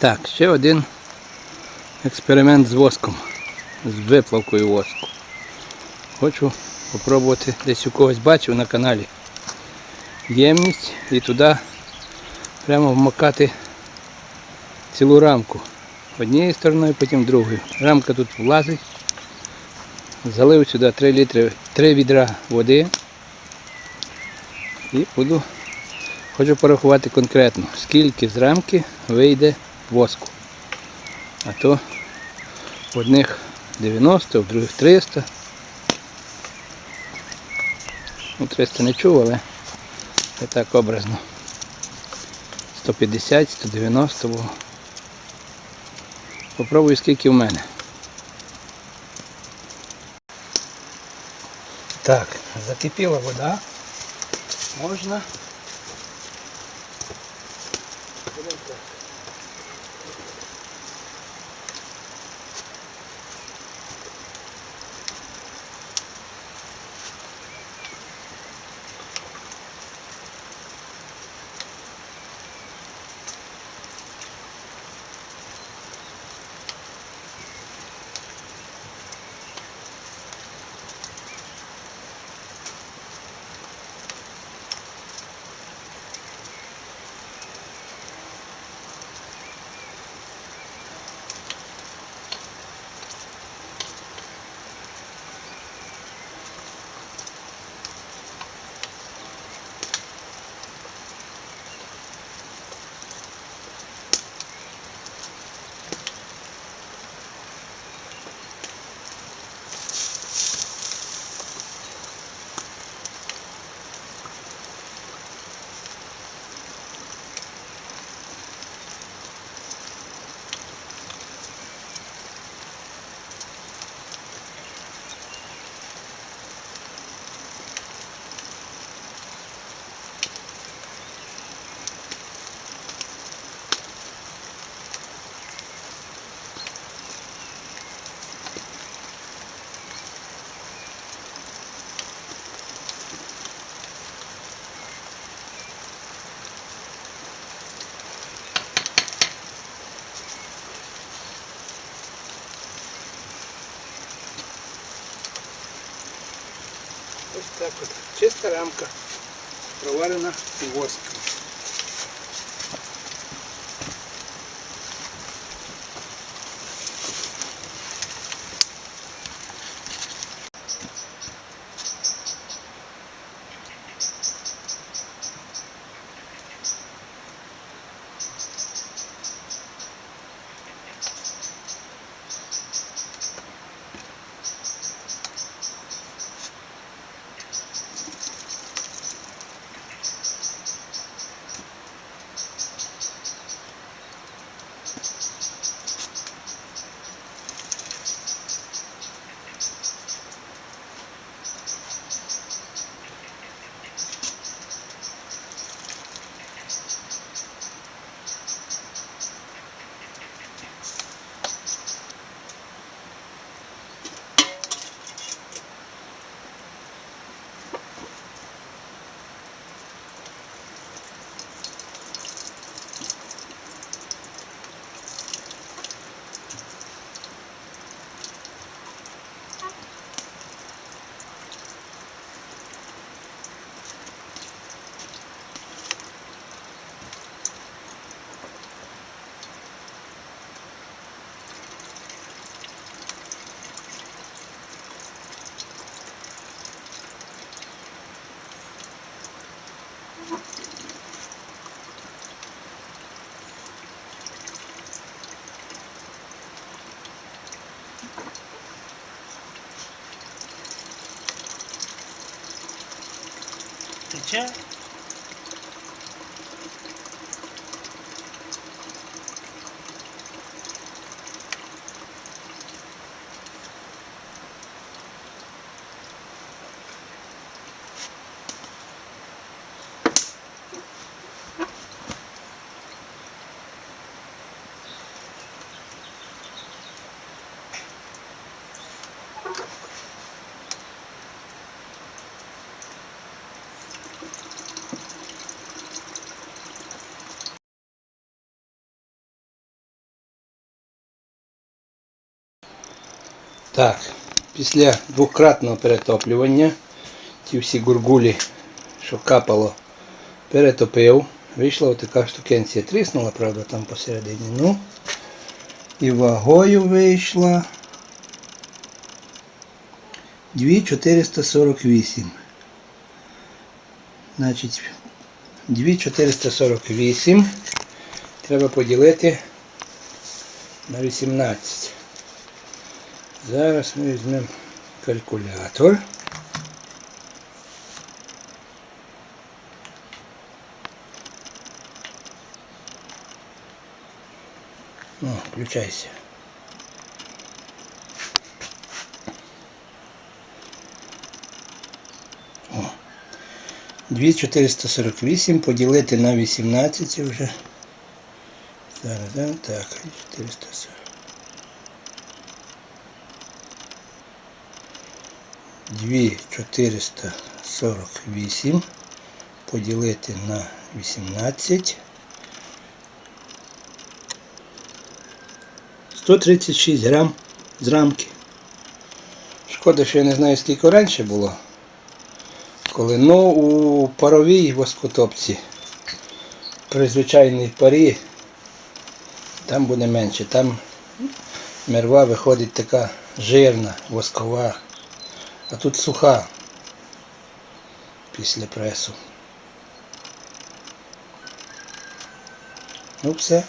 Так, ще один експеримент з воском, з виплавкою воску. Хочу спробувати, десь у когось бачив на каналі ємність і туди прямо вмикати цілу рамку. Однією стороною, потім другою. Рамка тут влазить. Залив сюди 3 літри, 3 відра води. І буду, хочу порахувати конкретно, скільки з рамки вийде воску. А то в одних 90, в других 300. Ну, 300 не чув, але це так образно. 150, 190 було. Попробую скільки в мене. Так, закипіла вода. Можна. Ось так от. Чиста рамка, проварена у Тече? Так, після двократного перетоплювання ті всі гургулі, що капало, перетопив. Вийшла отака штукенція. Тріснула, правда, там посередині. Ну, і вагою вийшла 2448. Значить, 2448 треба поділити на 18. Зараз ми візьмемо калькулятор. Ну, включайся. О. 2448 поділити на 18 вже. Зараз, да? так, 440. 2448 поділити на 18. 136 грам з рамки. Шкода, що я не знаю, скільки раніше було. Коли ну у паровій воскотопці при звичайній парі там буде менше. Там мерва виходить така жирна, воскова, а тут суха після пресу. Ну все.